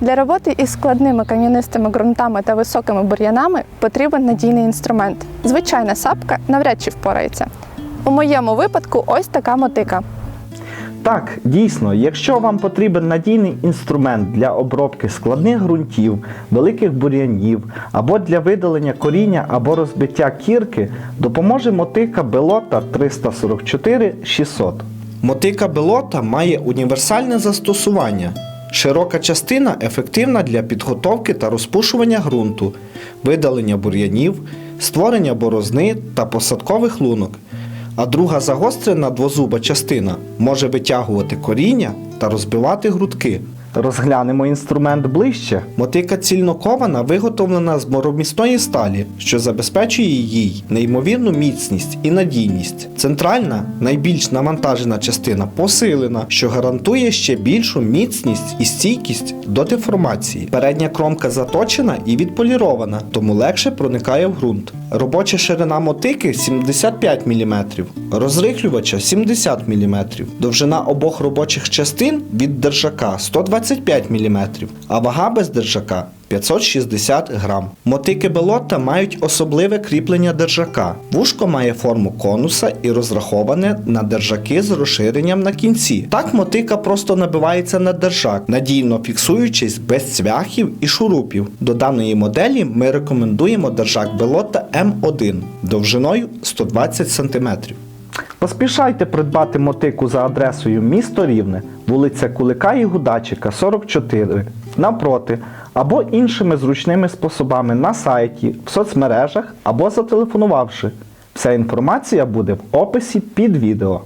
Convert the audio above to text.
Для роботи із складними кам'янистими ґрунтами та високими бур'янами потрібен надійний інструмент. Звичайна сапка навряд чи впорається. У моєму випадку ось така мотика. Так, дійсно, якщо вам потрібен надійний інструмент для обробки складних ґрунтів, великих бур'янів або для видалення коріння або розбиття кірки, допоможе мотика Белота 344 600. Мотика белота має універсальне застосування. Широка частина ефективна для підготовки та розпушування ґрунту, видалення бур'янів, створення борозни та посадкових лунок. А друга загострена двозуба частина може витягувати коріння та розбивати грудки. Розглянемо інструмент ближче. Мотика цільнокована виготовлена з моромісної сталі, що забезпечує їй неймовірну міцність і надійність. Центральна, найбільш навантажена частина посилена, що гарантує ще більшу міцність і стійкість до деформації. Передня кромка заточена і відполірована, тому легше проникає в ґрунт. Робоча ширина мотики 75 мм, розрихлювача 70 мм, довжина обох робочих частин від держака 125 мм, а вага без держака 560 грам. Мотики Белотта мають особливе кріплення держака. Вушко має форму конуса і розраховане на держаки з розширенням на кінці. Так мотика просто набивається на держак, надійно фіксуючись без цвяхів і шурупів. До даної моделі ми рекомендуємо держак Белотта М1 довжиною 120 см. Поспішайте придбати мотику за адресою місто Рівне, вулиця Кулика і Гудачика, 44, навпроти, або іншими зручними способами на сайті, в соцмережах або зателефонувавши. Вся інформація буде в описі під відео.